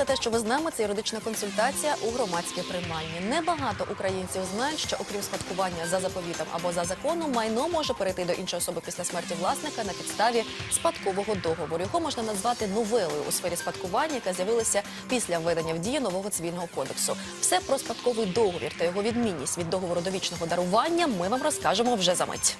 за те, що ви з нами. Це юридична консультація у громадській приймальні. Небагато українців знають, що окрім спадкування за заповітом або за законом, майно може перейти до іншої особи після смерті власника на підставі спадкового договору. Його можна назвати новелою у сфері спадкування, яка з'явилася після введення в дію нового цивільного кодексу. Все про спадковий договір та його відмінність від договору довічного дарування ми вам розкажемо вже за мить.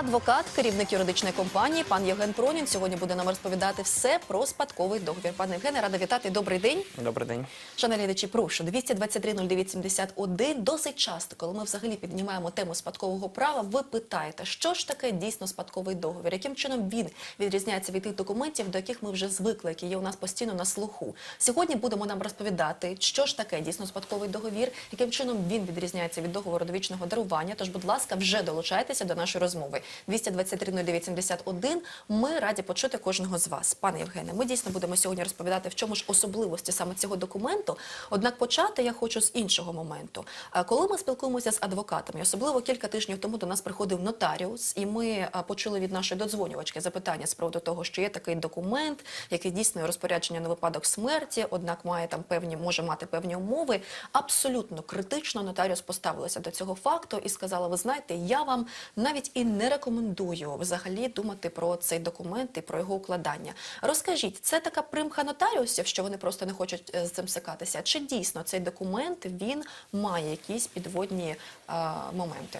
Адвокат, керівник юридичної компанії, пан Євген Пронін сьогодні буде нам розповідати все про спадковий договір. Пане Євгене, рада вітати. Добрий день. Добрий день. Шановні глядачі, прошу 223 09 71. Досить часто, коли ми взагалі піднімаємо тему спадкового права, ви питаєте, що ж таке дійсно спадковий договір, яким чином він відрізняється від тих документів, до яких ми вже звикли, які є у нас постійно на слуху. Сьогодні будемо нам розповідати, що ж таке дійсно спадковий договір, яким чином він відрізняється від договору довічного дарування. Тож, будь ласка, вже долучайтеся до нашої розмови. 223 09 71. Ми раді почути кожного з вас. Пане Євгене, ми дійсно будемо сьогодні розповідати, в чому ж особливості саме цього документу. Однак почати я хочу з іншого моменту. Е, Коли ми спілкуємося з адвокатами, особливо кілька тижнів тому до нас приходив нотаріус, і ми е, почули від нашої додзвонювачки запитання з приводу того, що є такий документ, який дійсно розпорядження на випадок смерті, однак має там певні, може мати певні умови. Абсолютно критично нотаріус поставилася до цього факту і сказала: ви знаєте, я вам навіть і не рекомендую взагалі думати про цей документ і про його укладання. Розкажіть, це така примха нотаріусів, що вони просто не хочуть е, з цим стикатися? Чи дійсно цей документ він має якісь підводні е, моменти?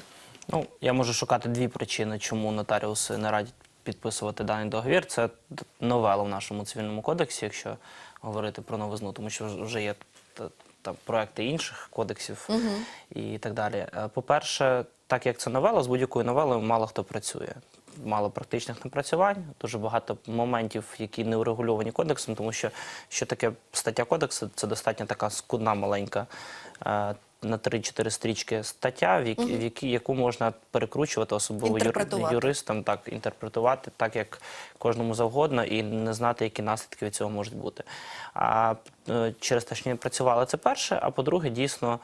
Ну, я можу шукати дві причини, чому нотаріуси не радять підписувати даний договір. Це новела в нашому цивільному кодексі, якщо говорити про новизну, тому що вже- є т- там проекти інших кодексів і так далі. Е, По-перше, так як це новела, з будь-якою новелою мало хто працює. Мало практичних напрацювань, дуже багато моментів, які не урегульовані кодексом, тому що що таке стаття кодексу, це достатньо така скудна маленька е, на 3-4 стрічки стаття, в, які, в які, яку можна перекручувати, особливо юристам, так інтерпретувати так, як кожному завгодно, і не знати, які наслідки від цього можуть бути. А е, через те, що не працювали, це перше. А по-друге, дійсно.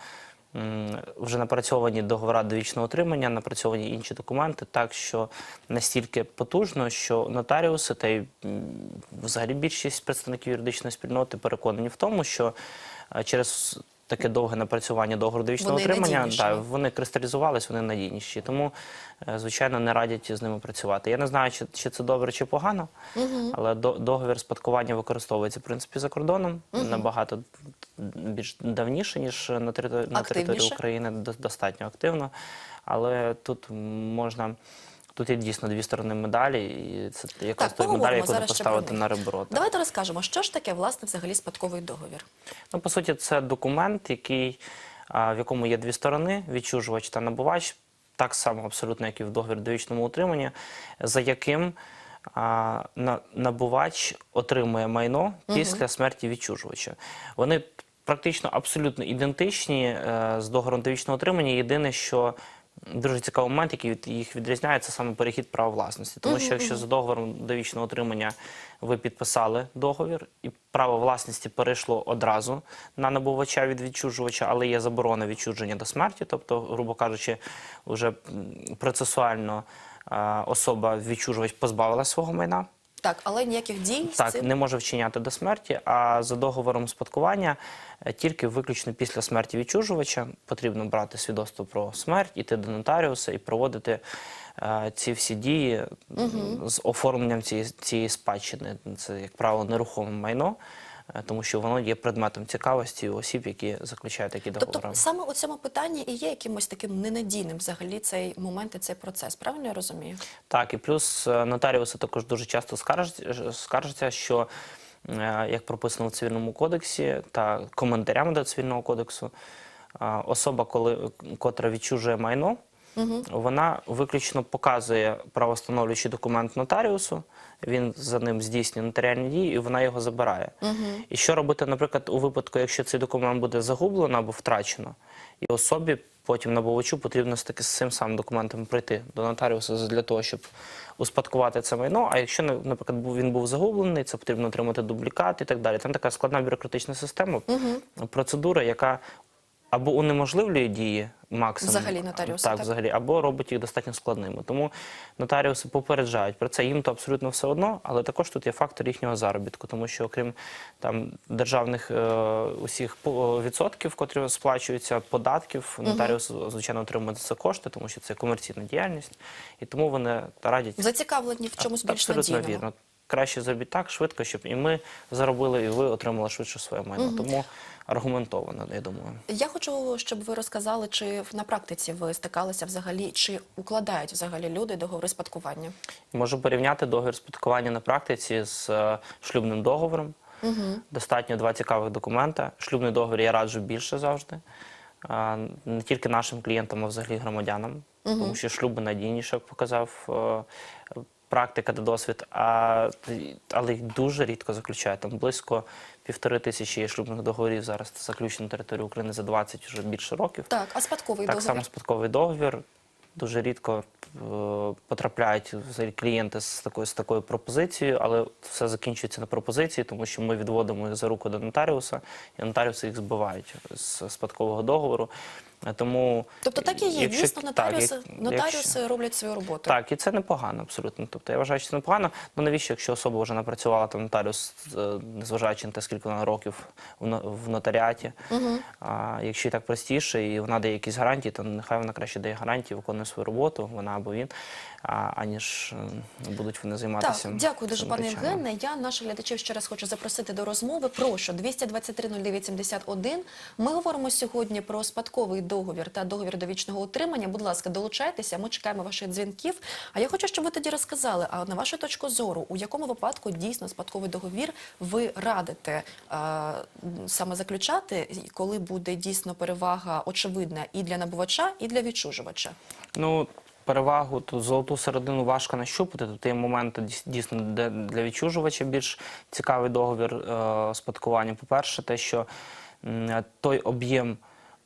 Вже напрацьовані договори довічного отримання, напрацьовані інші документи, так що настільки потужно, що нотаріуси та й взагалі більшість представників юридичної спільноти переконані в тому, що е, через таке довге напрацювання договору довічного отримання да, вони кристалізувались, вони надійніші. Тому, е, звичайно, не радять з ними працювати. Я не знаю, чи, чи це добре, чи погано, але до, договір спадкування використовується в принципі за кордоном набагато більш давніше, ніж на території, на території України, достатньо активно. Але тут можна. Тут є дійсно дві сторони медалі, і це якраз Так, той медаль, яку не поставити на ребро. так. Давайте розкажемо, що ж таке власне взагалі спадковий договір. Ну, по суті, це документ, який, в якому є дві сторони: відчужувач та набувач, так само абсолютно, як і в договір довічному утриманні, за яким а, на, набувач отримує майно після смерті відчужувача. Вони практично абсолютно ідентичні е, з договором довічного утримання. Єдине, що Дуже цікавий момент, який від- їх відрізняє, це саме перехід права власності. Тому що якщо за договором довічного отримання ви підписали договір, і право власності перейшло одразу на набувача від відчужувача, але є заборона відчуження до смерті, тобто, грубо кажучи, вже процесуально е, особа відчужувач позбавила свого майна. Так, але ніяких дій з Так, цим не може вчиняти до смерті, а за договором спадкування е, тільки виключно після смерті відчужувача потрібно брати свідоцтво про смерть, іти до нотаріуса і проводити е, ці всі дії угу. з оформленням цієї, цієї спадщини. Це, як правило, нерухоме майно, тому що воно є предметом цікавості у осіб, які заключають такі договори. Тобто саме у цьому питанні і є якимось таким ненадійним взагалі цей момент і цей процес. Правильно я розумію? Так, і плюс е, нотаріуси також дуже часто скаржаться, що е, як прописано в цивільному кодексі та коментарями до цивільного кодексу, е, особа, коли котра відчужує майно, вона виключно показує правостановлюючий документ нотаріусу. Він за ним здійснює нотаріальні дії, і вона його забирає. І що робити, наприклад, у випадку, якщо цей документ буде загублено або втрачено, і особі потім набувачу потрібно з таки з цим самим документом прийти до нотаріуса для того, щоб успадкувати це майно. А якщо, наприклад, він був загублений, це потрібно отримати дублікат і так далі. Там така складна бюрократична система, процедура, яка або унеможливлює дії максимум. Взагалі нотаріуси, так, так? взагалі, або робить їх достатньо складними. Тому нотаріуси попереджають про це. Їм то абсолютно все одно, але також тут є фактор їхнього заробітку, тому що окрім там державних е, усіх відсотків, котрі сплачуються, податків, нотаріус звичайно отримує за це кошти, тому що це комерційна діяльність, і тому вони радять Зацікавлені в чомусь більш Абсолютно надійному. вірно. Краще зробіть так швидко, щоб і ми заробили, і ви отримали швидше своє майно. Тому аргументовано, я думаю. Я хочу, щоб ви розказали, чи на практиці ви стикалися взагалі, чи укладають взагалі люди договори спадкування. Можу порівняти договір спадкування на практиці з е, шлюбним договором. Достатньо два цікавих документа. Шлюбний договір я раджу більше завжди. Не тільки нашим клієнтам, а взагалі громадянам. Тому що шлюби надійніше, як показав е, практика та досвід, а, але їх дуже рідко заключають. Там близько півтори тисячі є шлюбних договорів зараз заключено на території України за 20 вже більше років. Так, а спадковий Так договір? само спадковий договір. Дуже рідко е, потрапляють клієнти з такою, з такою пропозицією, але все закінчується на пропозиції, тому що ми відводимо їх за руку до нотаріуса, і нотаріуси їх збивають з спадкового договору. Тому Тобто так і є. якщо- Дійсно, нотаріуси, так, як- нотаріуси якщо- роблять свою роботу. так, і це непогано абсолютно. Тобто я вважаю, що це непогано. Ну навіщо, якщо особа вже напрацювала там нотаріус, е, незважаючи на те, скільки вона років в нотаріаті, угу. а якщо і так простіше, і вона дає якісь гарантії, то нехай вона краще дає гарантії, виконує свою роботу, вона або він, аніж будуть вони займатися. Так, дякую дуже, пане. Євгене. Я наших глядачів ще раз хочу запросити до розмови. Прошу 223-09-71. Ми говоримо сьогодні про спадковий договір та договір довічного утримання. Будь ласка, долучайтеся. Ми чекаємо ваших дзвінків. А я хочу, щоб ви тоді розказали. А на вашу точку зору, у якому випадку дійсно спадковий договір ви радите е, саме заключати, і коли буде дійсно перевага очевидна і для набувача, і для відчужувача? Ну, перевагу тут золоту середину важко нащупати. Тут є моменти дійс- дійсно де для відчужувача більш цікавий договір е, спадкування. По-перше, те, що той об'єм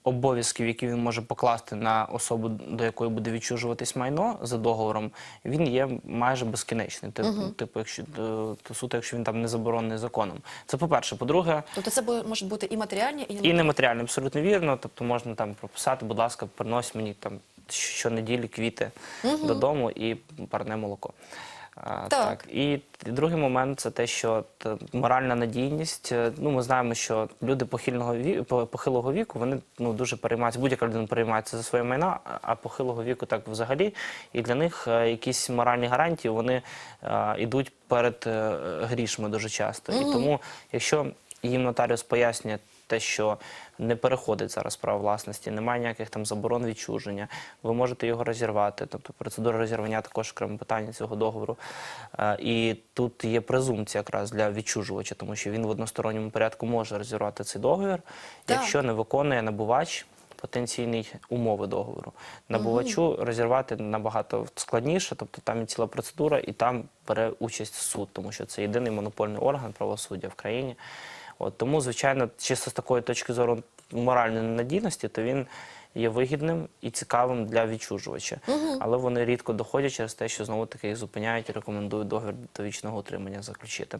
обов'язків, які він може покласти на особу, до якої буде відчужуватись майно за договором, він є майже безкінечний. Типу, типу якщо е, то суто, якщо він там не заборонений законом. Це по-перше. По-друге, Тобто це можуть бути і матеріальні, і і нематеріально, абсолютно вірно. Тобто можна там прописати, будь ласка, принось мені там щонеділі квіти додому і парне молоко. А, Так. І другий момент це те, що моральна надійність. Е, Ну, ми знаємо, що люди похилого віку, похилого віку вони ну дуже переймаються. Будь-яка людина переймається за своє майна, а- похилого віку так взагалі. І для них е, якісь моральні гарантії вони йдуть перед е, грішми дуже часто. І тому, якщо їм нотаріус пояснює те, що не переходить зараз право власності, немає ніяких там заборон відчуження, ви можете його розірвати. Тобто процедура розірвання також окреме питання цього договору. Е, І тут є презумпція якраз для відчужувача, тому що він в односторонньому порядку може розірвати цей договір, Так. якщо не виконує набувач. Потенційний умови договору набувачу розірвати набагато складніше, тобто там є ціла процедура, і там бере участь суд, тому що це єдиний монопольний орган правосуддя в країні. От тому, звичайно, чисто з такої точки зору моральної надійності, то він є вигідним і цікавим для відчужувача. Але вони рідко доходять через те, що знову таки їх зупиняють і рекомендують договір довічного утримання заключити.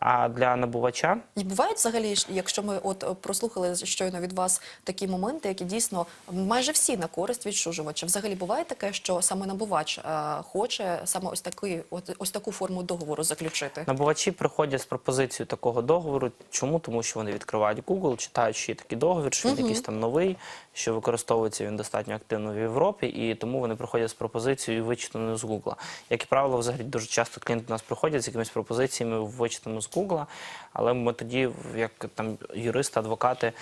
А для набувача І бувають взагалі, якщо ми от е, прослухали щойно від вас такі моменти, які дійсно майже всі на користь відчужувача. Взагалі буває таке, що саме набувач е, хоче саме ось такий, от ось таку форму договору заключити. Набувачі приходять з пропозицією такого договору. Чому? Тому що вони відкривають Google, читають, що є такий договір, що він якийсь там новий, що використовується він достатньо активно в Європі, і тому вони приходять з пропозицією вичитаною з Google. Як і правило, взагалі дуже часто клієнти до нас приходять з якимись пропозиціями вичитаними з Google, але ми тоді, як там юристи, адвокати, е,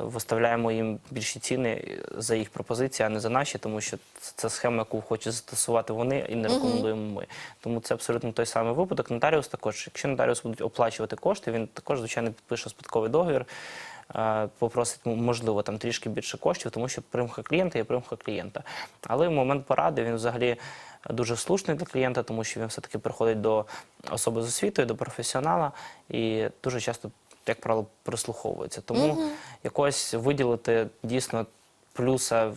виставляємо їм більші ціни за їх пропозиції, а не за наші, тому що це- це схема, яку хочуть застосувати вони і не рекомендуємо ми. Тому це абсолютно той самий випадок. Нотаріус також, якщо нотаріус будуть оплачувати кошти, він також, звичайно, підпише спадковий договір. е, Попросить можливо там трішки більше коштів, тому що примха клієнта є примха клієнта. Але в момент поради він взагалі дуже слушний для клієнта, тому що він все-таки приходить до особи з освітою, до професіонала і дуже часто, як правило, прислуховується. Тому якось виділити дійсно плюса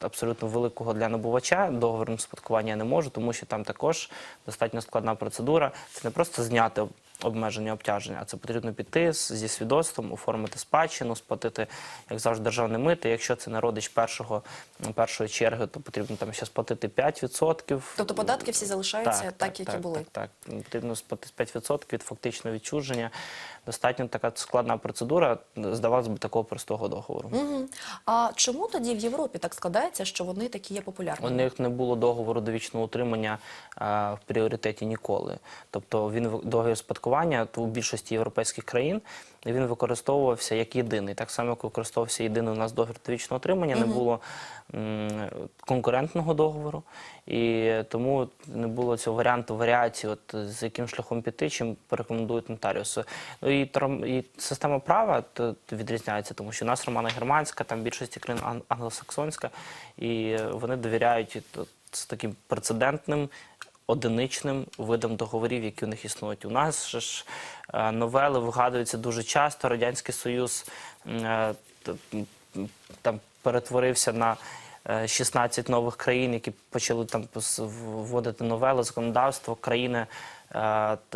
абсолютно великого для набувача договором спадкування я не можу, тому що там також достатньо складна процедура. Це не просто зняти обмеження обтяження, а це потрібно піти зі свідоцтвом, оформити спадщину, сплатити, як завжди, державне мити. Якщо це не родич першого, першої черги, то потрібно там ще сплатити 5%. Тобто податки всі залишаються так, які були. Так, так. Потрібно сплатити 5% від фактичного відчуження. Достатньо така складна процедура, здавалось би, такого простого договору. Мгм. А чому тоді в Європі так складається, що вони такі є У них не було договору довічного утримання а, в пріоритеті ніколи. Тобто він договір спадкування то у більшості європейських країн він використовувався як єдиний. Так само, як використовувався єдиний у нас договір довічного утримання, не було м, конкурентного договору, і тому не було цього варіанту варіації, от з яким шляхом піти, чим порекомендують нотаріуси. Ну і, і система права то, то відрізняється, тому що у нас романа германська, там більшості країн англосаксонська, і вони довіряють от, з таким прецедентним. Одиничним видом договорів, які у них існують. У нас ж е, новели вигадуються дуже часто. Радянський Союз е, там перетворився на 16 нових країн, які почали там вводити новели законодавство. Країни е,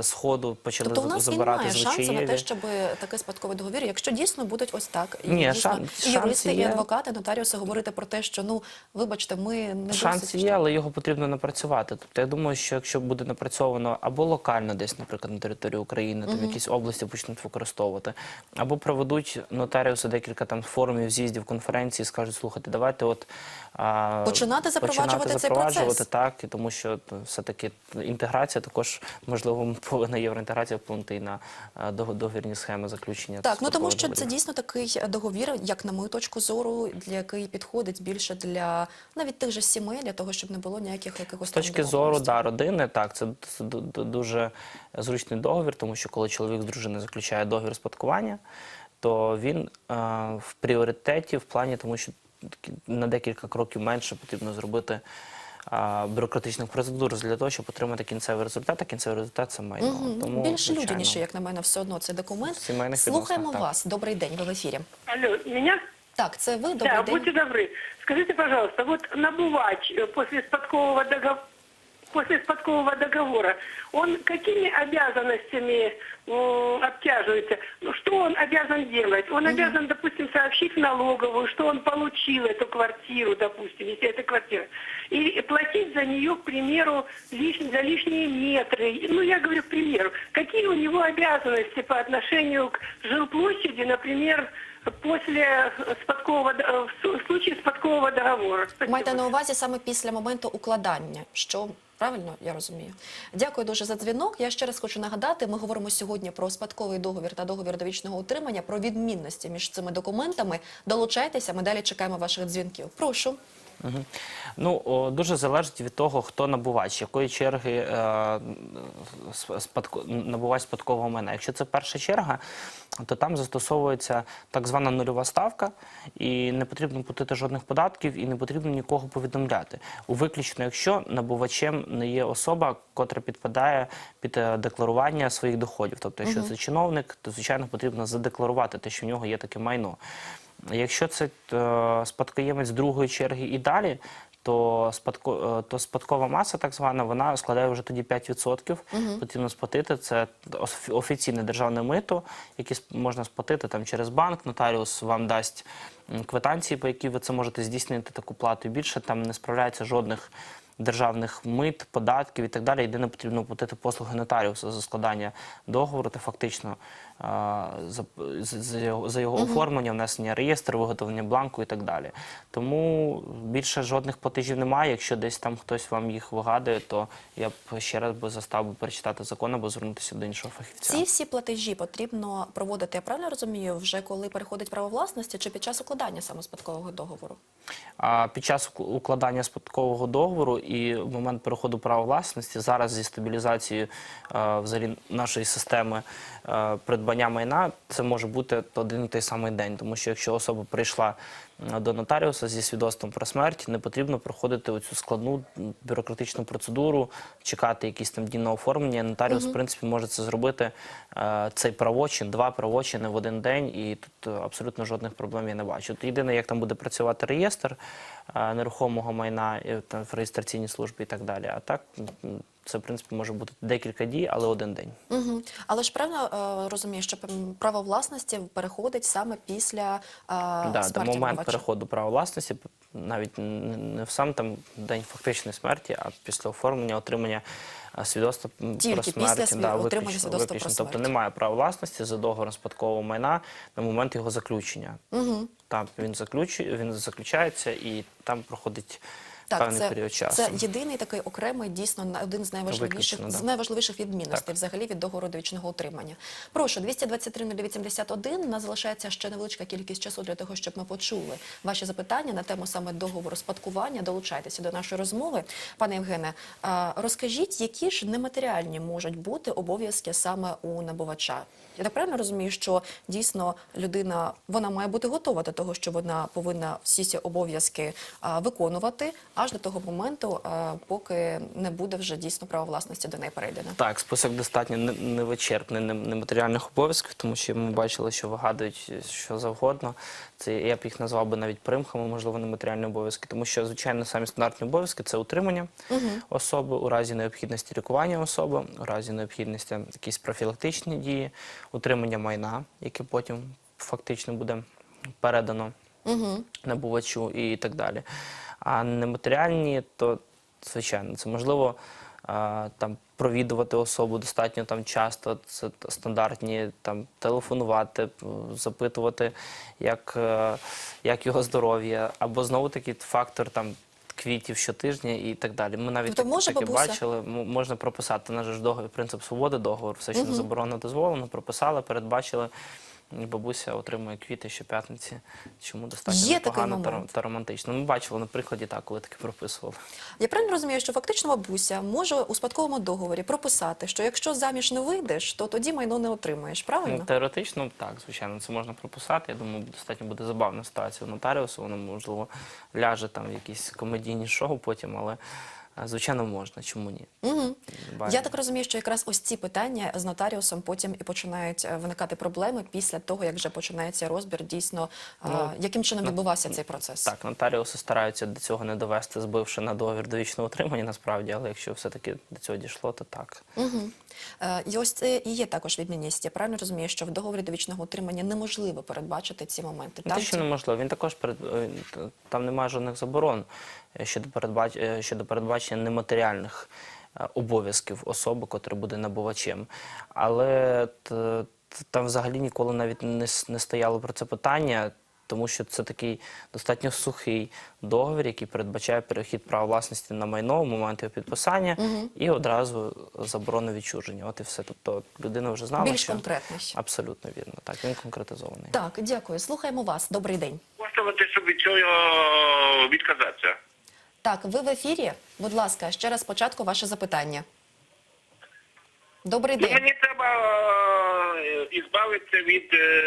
сходу почали Тобто у нас забирати немає шансу на те, щоб такий спадковий договір, якщо дійсно будуть ось так, і Ні, дійсно шан- і юристи, шанси і адвокати, нотаріуси говорити про те, що ну вибачте, ми не досить є, але його потрібно напрацювати. Тобто я думаю, що якщо буде напрацьовано або локально десь, наприклад, на території України, там якісь області почнуть використовувати, або проведуть нотаріуси декілька там форумів, з'їздів, конференцій, скажуть, слухайте, давайте от а, Починати запроваджувати починати цей запроваджувати, процес. так, і тому що все-таки інтеграція також можливо повинна євроінтеграція вплинути і на а, договірні схеми заключення. Так, ну тому що це дійсно такий договір, як на мою точку зору, для який підходить більше для навіть тих же сімей, для того, щоб не було ніяких якихось З точки зору да, родини, так, це, це ду- ду- дуже зручний договір, тому що коли чоловік з дружиною заключає договір спадкування, то він е, в пріоритеті в плані, тому що на декілька кроків менше потрібно зробити е, бюрократичних процедур для того, щоб отримати кінцевий результат, а кінцевий результат це майно. Мгм. Тому, Більш людяніше, як на мене, все одно цей документ. Слухаємо так. вас. Добрий день, ви в ефірі. Алло, меня? Так, це ви, добрий да, день. будьте добры. Скажите, пожалуйста, вот набувач э, после спадкового договора, после спадкового договора, он какими обязанностями м, обтяживается? Он обязан делать? Он обязан, допустим, сообщить в налоговую, что он получил эту квартиру, допустим, если это квартира, и платить за нее, к примеру, лиш- за лишние метры. Ну, я говорю, к примеру, какие у него обязанности по отношению к жилплощади, например, после спадкового, д- э, в случае спадкового договора. Спасибо. Маєте на увазі саме після моменту укладання, що правильно я розумію. Дякую дуже за дзвінок. Я ще раз хочу нагадати, ми говоримо сьогодні про спадковий договір та договір довічного утримання, про відмінності між цими документами. Долучайтеся, ми далі чекаємо ваших дзвінків. Прошу. Ну, о, дуже залежить від того, хто набувач, якої черги е, сп- спадко, набувач спадкового майна. Якщо це перша черга, то там застосовується так звана нульова ставка, і не потрібно платити жодних податків, і не потрібно нікого повідомляти. У виключно, якщо набувачем не є особа, котра підпадає під е, декларування своїх доходів. Тобто, якщо це чиновник, то звичайно потрібно задекларувати те, що в нього є таке майно. Якщо це е, спадкоємець другої черги і далі, то, спадко, е, то спадкова маса, так звана, вона складає вже тоді 5%. Потрібно сплатити. Це офі- офіційне державне мито, яке можна сплатити там через банк. Нотаріус вам дасть квитанції, по які ви це можете здійснити таку плату. Більше там не справляється жодних державних мит, податків і так далі. Єдине потрібно платити послуги нотаріуса за складання договору та фактично за, за його, за його оформлення, внесення реєстру, виготовлення бланку і так далі. Тому більше жодних платежів немає. Якщо десь там хтось вам їх вигадує, то я б ще раз би застав би перечитати закон або звернутися до іншого фахівця. Ці всі платежі потрібно проводити, я правильно розумію, вже коли переходить право власності чи під час укладання саме спадкового договору? А під час ук- укладання спадкового договору і в момент переходу права власності зараз зі стабілізацією е, взагалі нашої системи е, придбання майна це може бути один і той самий день, тому що якщо особа прийшла до нотаріуса зі свідоцтвом про смерть, не потрібно проходити оцю складну бюрократичну процедуру, чекати якісь там дні на оформлення. Нотаріус, в принципі, може це зробити е, цей правочин, два правочини в один день, і тут абсолютно жодних проблем я не бачу. Тут єдине, як там буде працювати реєстр е, нерухомого майна е, там, в реєстраційній службі і так далі. А так це в принципі може бути декілька дій, але один день. Угу. Але ж певно розумієш, розумію, що право власності переходить саме після е, Да, до смерті момент переходу права власності, навіть не в сам там день фактичної смерті, а після оформлення отримання свідоцтва Тільки про смерть. після да, отримання виключно, свідоцтва про смерть. Тобто немає права власності за договором спадкового майна на момент його заключення. Угу. Там він заключ... він заключається і там проходить Так, певний це, період часу. це єдиний такий окремий, дійсно один з найважливіших да. з найважливіших відмінностей Так. взагалі від договору довічного утримання. Прошу 223 0971. У нас залишається ще невеличка кількість часу для того, щоб ми почули ваші запитання на тему саме договору спадкування. Долучайтеся до нашої розмови, пане Євгене. Розкажіть, які ж нематеріальні можуть бути обов'язки саме у набувача? Я так правильно розумію, що дійсно людина вона має бути готова до того, що вона повинна всі ці обов'язки виконувати аж до того моменту, а, поки не буде вже дійсно право власності до неї перейдено. Так, список достатньо не- невичерпний не- нематеріальних обов'язків, тому що ми бачили, що вигадують що завгодно. Це я б їх назвав би навіть примхами, можливо, нематеріальні обов'язки, тому що звичайно самі стандартні обов'язки це утримання особи у разі необхідності лікування особи, у разі необхідності якісь профілактичні дії, утримання майна, яке потім фактично буде передано Угу. набувачу і так далі. А нематеріальні, то звичайно, це можливо там провідувати особу достатньо там часто. Це стандартні там телефонувати, запитувати, як, е, як його здоров'я, або знову таки фактор там. Квітів щотижня і так далі. Ми навіть Тобто так- таке бачили. Можна прописати наш ж договір, принцип свободи договору, все, що не заборонено, дозволено, прописали, передбачили. Бабуся отримує квіти щоп'ятниці. Чому достатньо Є такий та, та романтично. Ми бачили на прикладі так, коли таке прописували. Я правильно розумію, що фактично бабуся може у спадковому договорі прописати, що якщо заміж не вийдеш, то тоді майно не отримаєш. Правильно? Ну, теоретично, так, звичайно, це можна прописати. Я думаю, достатньо буде забавна ситуація у нотаріусу. Воно можливо ляже там в якісь комедійні шоу потім, але звичайно можна. Чому ні? Угу. Я так розумію, що якраз ось ці питання з нотаріусом потім і починають е, виникати проблеми після того, як вже починається розбір, дійсно, а, Ну, яким чином ну, відбувався цей процес. Так, нотаріуси стараються до цього не довести, збивши на договір довічного утримання, насправді, але якщо все-таки до цього дійшло, то так. Угу. І ось це і є також відмінність. Я правильно розумію, що в договорі довічного утримання неможливо передбачити ці моменти. Не Там те, що неможливо, він також перед е, там немає жодних заборон щодо передбач... е, щодо передбачення нематеріальних е, обов'язків особи, котра буде набувачем. Але там взагалі ніколи навіть не, с- не стояло про це питання. Тому що це такий достатньо сухий договір, який передбачає перехід права власності на майно в момент його підписання і одразу заборону відчуження. От і все. Тобто людина вже знала, Більш що конкретний. абсолютно вірно. Так, він конкретизований. Так, дякую. Слухаємо вас. Добрий день. Щоб від цього відказатися. Так, ви в ефірі. Будь ласка, ще раз спочатку ваше запитання. Добрий Ну, день. мені треба е, ізбавитися від е,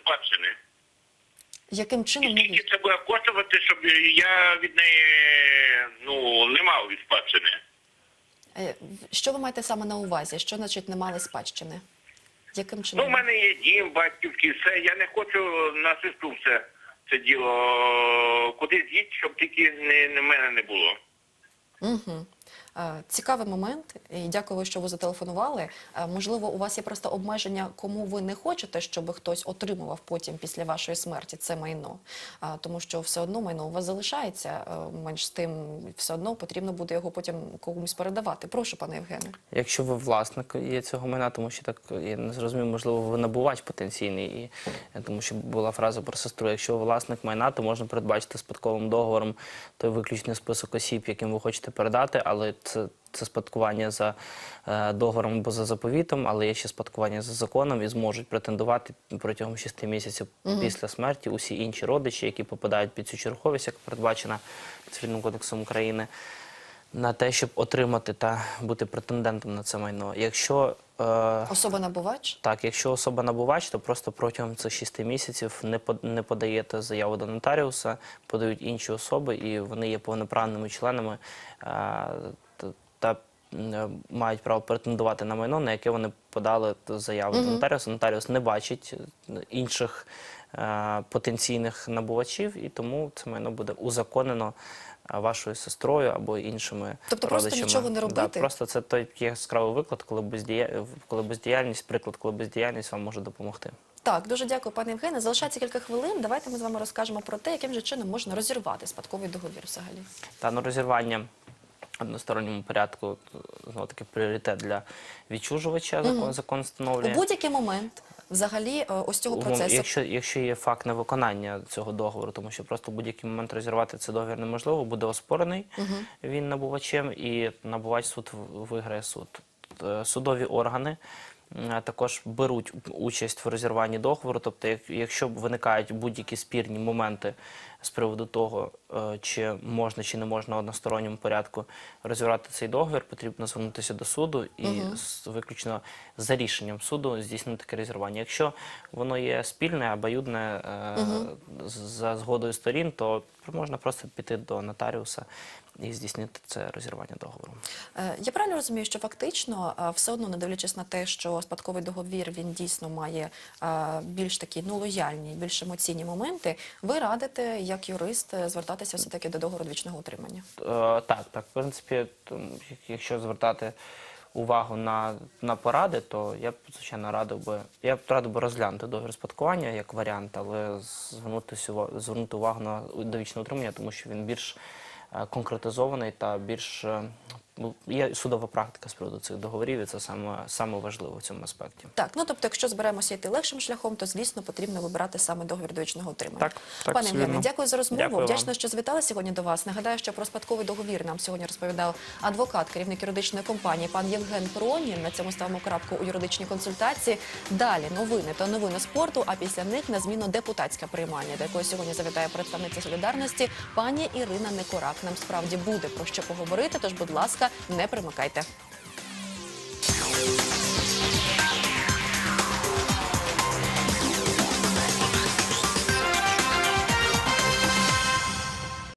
спадщини. Яким І чином скільки це буде коштувати, щоб я від неї ну, не мав від спадщини? Е, Що ви маєте саме на увазі? Що значить не мали спадщини? Яким Ну, в мене є дім, батьківський, все. Я не хочу на сестру все це діло кудись з'їдь, щоб тільки не, не мене не було. Угу. Цікавий момент, і дякую, що ви зателефонували. Е, Можливо, у вас є просто обмеження, кому ви не хочете, щоб хтось отримував потім після вашої смерті це майно. Тому що все одно майно у вас залишається. е, Менш з тим, все одно потрібно буде його потім комусь передавати. Прошу, пане Євгене. Якщо ви власник є цього майна, тому що так я не зрозумів, можливо, ви набувач потенційний, і е, тому що була фраза про сестру. Якщо ви власник майна, то можна передбачити спадковим договором той виключний список осіб, яким ви хочете передати, але це. Це спадкування за е, договором або за заповітом, але є ще спадкування за законом і зможуть претендувати протягом 6 місяців після смерті усі інші родичі, які попадають під цю черговість, як передбачена Цивільним кодексом України на те, щоб отримати та бути претендентом на це майно. Якщо е, Особа набувач? так, якщо особа набувач, то просто протягом цих шести місяців не под- не подаєте заяву до нотаріуса, подають інші особи, і вони є повноправними членами е, та, та е, мають право претендувати на майно, на яке вони подали заяву до нотаріуса. Нотаріус не бачить е, інших е, потенційних набувачів, і тому це майно буде узаконено вашою сестрою або іншими Тобто просто нічого не Да, робити? просто це той яскравий виклад, коли бездія... коли бездіяльність, приклад, коли бездіяльність вам може допомогти. Так, дуже дякую, пане Євгене. Залишається кілька хвилин. Давайте ми з вами розкажемо про те, яким же чином можна розірвати спадковий договір взагалі. Та ну, розірвання односторонньому порядку знову таки пріоритет для відчужувача. Закон закон У будь-який момент взагалі е, ось цього Умов- процесу. Якщо, якщо є факт невиконання цього договору, тому що просто в будь-який момент розірвати цей договір неможливо, буде оспорений він набувачем, і набувач суд виграє суд. Е, Судові органи також беруть участь в розірванні договору. Тобто, якщо виникають будь-які спірні моменти з приводу того, е, чи можна чи не можна в односторонньому порядку розірвати цей договір, потрібно звернутися до суду і з- виключно за рішенням суду здійснити таке розірвання. Якщо воно є спільне, обоюдне е, за згодою сторін, то можна просто піти до нотаріуса і здійснити це розірвання договору. Е, Я правильно розумію, що фактично все одно, не дивлячись на те, що спадковий договір він дійсно має більш такі ну лояльні, більш емоційні моменти. Ви радите як юрист е, звертатися все таки до договору вічного утримання. Е, Так, так. В принципі, якщо звертати увагу на, на поради, то я б, звичайно, радив би, я б радив би розглянути договір спадкування як варіант, але звернутися, звернути увагу на довічне утримання, тому що він більш е, конкретизований та більш є судова практика з приводу цих договорів, і це саме, саме важливо в цьому аспекті. Так, ну тобто, якщо збираємося йти легшим шляхом, то звісно потрібно вибирати саме договір довічного утримання. Так, так, Пане Євгене, дякую за розмову. Дякую вам. Вдячна, що звітали сьогодні до вас. Нагадаю, що про спадковий договір нам сьогодні розповідав адвокат, керівник юридичної компанії пан Євген Пронін. На цьому ставимо крапку у юридичній консультації. Далі новини та новини спорту. А після них на зміну депутатська приймання, до якої сьогодні завітає представниця солідарності пані Ірина Некорак. Нам справді буде про що поговорити. Тож, будь ласка, ласка, не перемикайте.